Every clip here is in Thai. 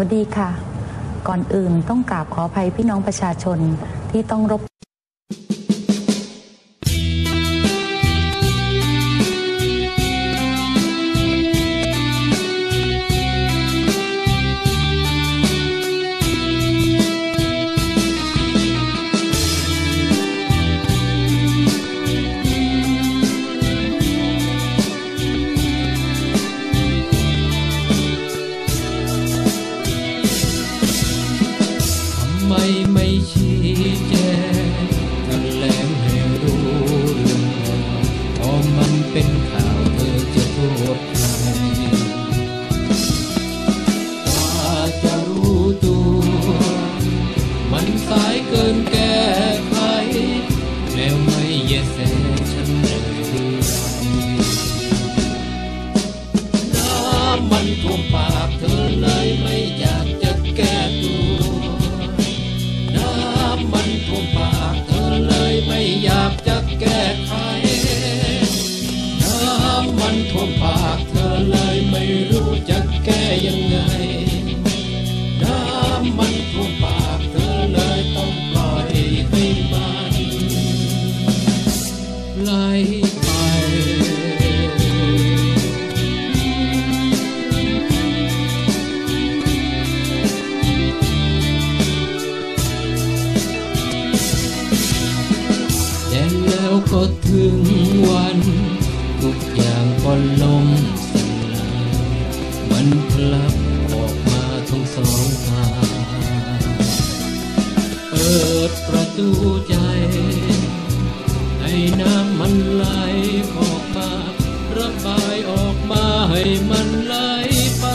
วัสดีค่ะ ก่อนอื่นต้องกราบขออภัยพี่น้องประชาชนที่ต้องรบากเธอเลยไม่รู้จะแก้ยังไง น้ำมันท่วมปากเธอเลยต้องปล่อยให้มันไหลไป แต่แล้วก็ถึงวันทุกอย่างก็ลง ดประตูใจ ให้น้ำมันไหลออกมาระบายออกมาให้มันไหลไป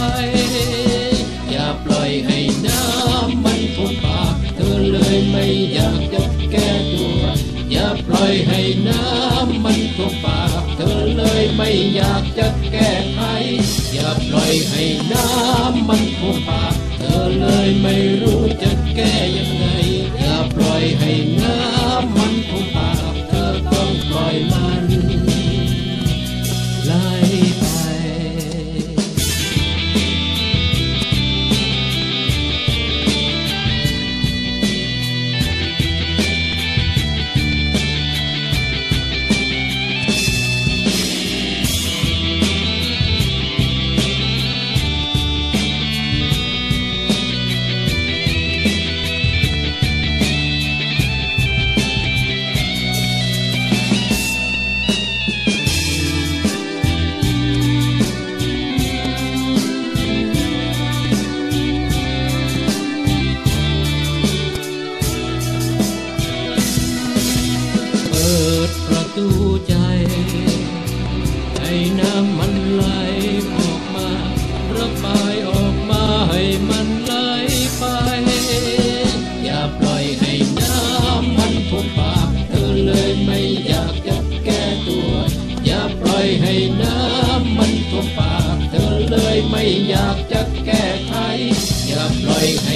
อย่าปล่อยให้น้ำมันท่วมปากเธอเลยไม่อยากจะแก้ตัว อย่าปล่อยให้น้ำมันท่วมปากเธอเลยไม่อยากจะแก้ไข อย่าปล่อยให้น้ำมันท่วมปากเธอเลยไม่รู้จะแก้ยังไง ใจ ให้น้ำมันไหลออกมาระบายออกมาให้มันไหลไป อย่าปล่อยให้น้ำมันท่วมปากเธอเลยไม่อยากจะแก้ตัว อย่าปล่อยให้น้ำมันท่วมปากเธอเลยไม่อยากจะแก้ไขอย่าปล่อย